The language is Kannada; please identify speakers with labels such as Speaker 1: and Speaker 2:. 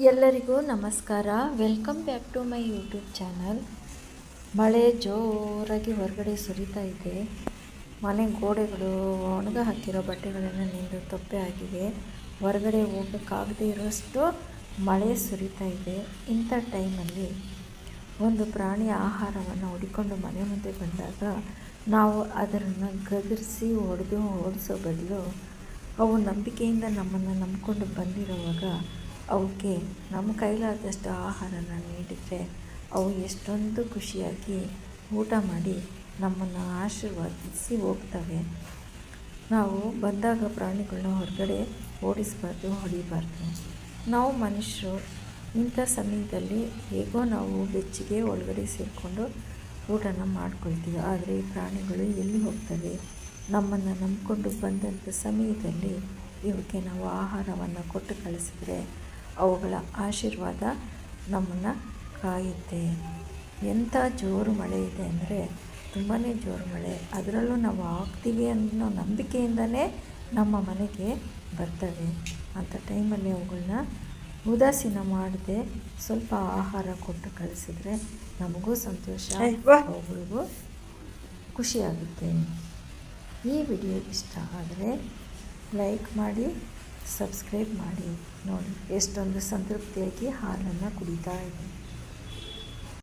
Speaker 1: ಎಲ್ಲರಿಗೂ ನಮಸ್ಕಾರ. Welcome back to my YouTube channel ಮಳೆ ಜೋರಾಗಿ ಹೊರಗಡೆ ಸುರಿತಾ ಇದೆ. ಮನೆ ಗೋಡೆಗಳು, ಒಣಗ ಹಾಕಿರೋ ಬಟ್ಟೆಗಳನ್ನು ನಿಂದು ತೊಪ್ಪೆ ಆಗಿದೆ. ಹೊರಗಡೆ ಹೋಗೋಕ್ಕಾಗದೇ ಇರೋಷ್ಟು ಮಳೆ ಸುರಿತಾ ಇದೆ. ಇಂಥ ಟೈಮಲ್ಲಿ ಒಂದು ಪ್ರಾಣಿ ಆಹಾರವನ್ನು ಹುಡಿಕೊಂಡು ಮನೆ ಮುಂದೆ ಬಂದಾಗ ನಾವು ಅದನ್ನು ಗದರಿಸಿ ಹೊಡೆದು ಓಡಿಸೋ ಬದಲು ಅವು ನಂಬಿಕೆಯಿಂದ ನಮ್ಮನ್ನು ನಂಬಿಕೊಂಡು ಬಂದಿರುವಾಗ ಅವಕ್ಕೆ ನಮ್ಮ ಕೈಲಾದಷ್ಟು ಆಹಾರನ ನೀಡಿದರೆ ಅವು ಎಷ್ಟೊಂದು ಖುಷಿಯಾಗಿ ಊಟ ಮಾಡಿ ನಮ್ಮನ್ನು ಆಶೀರ್ವದಿಸಿ ಹೋಗ್ತವೆ. ನಾವು ಬಂದಾಗ ಪ್ರಾಣಿಗಳನ್ನ ಹೊರಗಡೆ ಓಡಿಸ್ಬಾರ್ದು, ಹೊಡಿಬಾರ್ದು. ನಾವು ಮನುಷ್ಯರು, ಇಂಥ ಸಮಯದಲ್ಲಿ ಹೇಗೋ ನಾವು ಬೆಚ್ಚಗೆ ಒಳಗಡೆ ಸೇರಿಕೊಂಡು ಊಟನ ಮಾಡ್ಕೊಳ್ತೀವಿ. ಆದರೆ ಈ ಪ್ರಾಣಿಗಳು ಎಲ್ಲಿ ಹೋಗ್ತವೆ? ನಮ್ಮನ್ನು ನಂಬಿಕೊಂಡು ಬಂದಂಥ ಸಮಯದಲ್ಲಿ ಇವಕ್ಕೆ ನಾವು ಆಹಾರವನ್ನು ಕೊಟ್ಟು ಕಳಿಸಿದ್ರೆ ಅವುಗಳ ಆಶೀರ್ವಾದ ನಮ್ಮನ್ನು ಕಾಯುತ್ತೆ. ಎಂಥ ಜೋರು ಮಳೆ ಇದೆ ಅಂದರೆ ತುಂಬಾ ಜೋರು ಮಳೆ. ಅದರಲ್ಲೂ ನಾವು ಆಗ್ತೀವಿ ಅನ್ನೋ ನಂಬಿಕೆಯಿಂದಲೇ ನಮ್ಮ ಮನೆಗೆ ಬರ್ತವೆ. ಅಂಥ ಟೈಮಲ್ಲಿ ಅವುಗಳನ್ನ ಉದಾಸೀನ ಮಾಡದೆ ಸ್ವಲ್ಪ ಆಹಾರ ಕೊಟ್ಟು ಕಳಿಸಿದ್ರೆ ನಮಗೂ ಸಂತೋಷ ಅವುಗಳಿಗೂ ಖುಷಿಯಾಗುತ್ತೆ. ಈ ವಿಡಿಯೋ ಇಷ್ಟ ಆದರೆ ಲೈಕ್ ಮಾಡಿ ಸಬ್ಸ್ಕ್ರೈಬ್ ಮಾಡಿ ನೋಡಿ. ಎಷ್ಟೊಂದು ಸಂತೃಪ್ತಿಯಾಗಿ ಹಾಲನ್ನು ಕುಡಿತಾ ಇದೆ